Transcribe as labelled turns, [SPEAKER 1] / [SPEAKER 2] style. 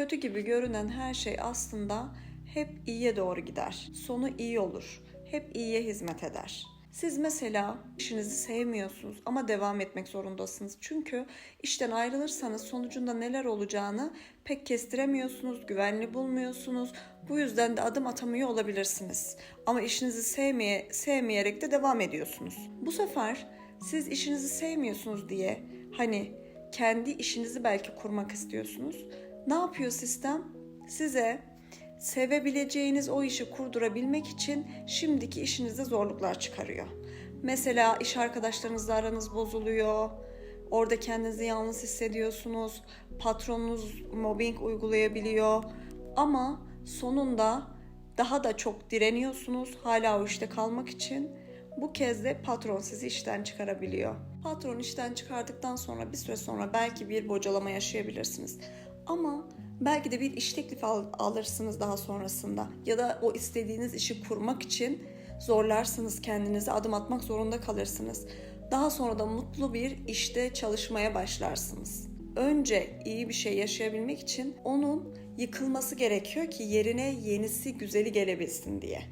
[SPEAKER 1] Kötü gibi görünen her şey aslında hep iyiye doğru gider. Sonu iyi olur. Hep iyiye hizmet eder. Siz mesela işinizi sevmiyorsunuz ama devam etmek zorundasınız. Çünkü işten ayrılırsanız sonucunda neler olacağını pek kestiremiyorsunuz, güvenli bulmuyorsunuz. Bu yüzden de adım atamıyor olabilirsiniz. Ama işinizi sevmeye, sevmeyerek de devam ediyorsunuz. Bu sefer siz işinizi sevmiyorsunuz diye hani kendi işinizi belki kurmak istiyorsunuz. Ne yapıyor sistem? Size sevebileceğiniz o işi kurdurabilmek için şimdiki işinizde zorluklar çıkarıyor. Mesela iş arkadaşlarınızla aranız bozuluyor. Orada kendinizi yalnız hissediyorsunuz. Patronunuz mobbing uygulayabiliyor. Ama sonunda daha da çok direniyorsunuz hala o işte kalmak için. Bu kez de patron sizi işten çıkarabiliyor. Patron işten çıkardıktan sonra bir süre sonra belki bir bocalama yaşayabilirsiniz. Ama belki de bir iş teklifi al- alırsınız daha sonrasında. Ya da o istediğiniz işi kurmak için zorlarsınız kendinizi, adım atmak zorunda kalırsınız. Daha sonra da mutlu bir işte çalışmaya başlarsınız. Önce iyi bir şey yaşayabilmek için onun yıkılması gerekiyor ki yerine yenisi güzeli gelebilsin diye.